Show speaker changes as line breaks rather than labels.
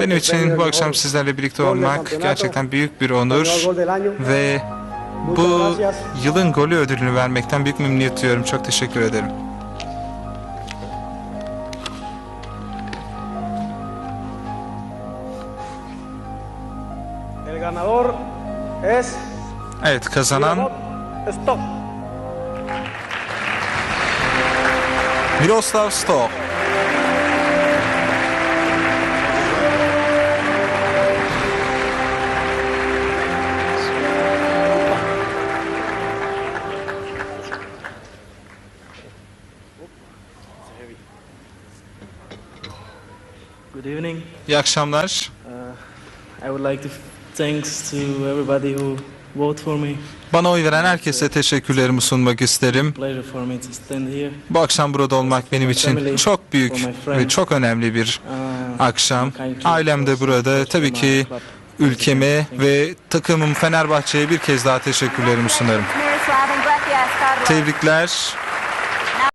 Benim için bu akşam sizlerle birlikte olmak gerçekten büyük bir onur ve bu yılın golü ödülünü vermekten büyük memnuniyet duyuyorum. Çok teşekkür ederim. Evet kazanan. Miroslav Stoch.
Good evening.
İyi akşamlar.
I would like to thanks to everybody who vote for me.
Bana oy veren herkese teşekkürlerimi sunmak isterim.
Pleasure for me to stand here.
Bu akşam burada olmak benim için çok büyük ve çok önemli bir
Uh,
akşam. Ailem de burada. Tabii ki ülkeme ve takımım Fenerbahçe'ye bir kez daha teşekkürlerimi sunarım. Tebrikler.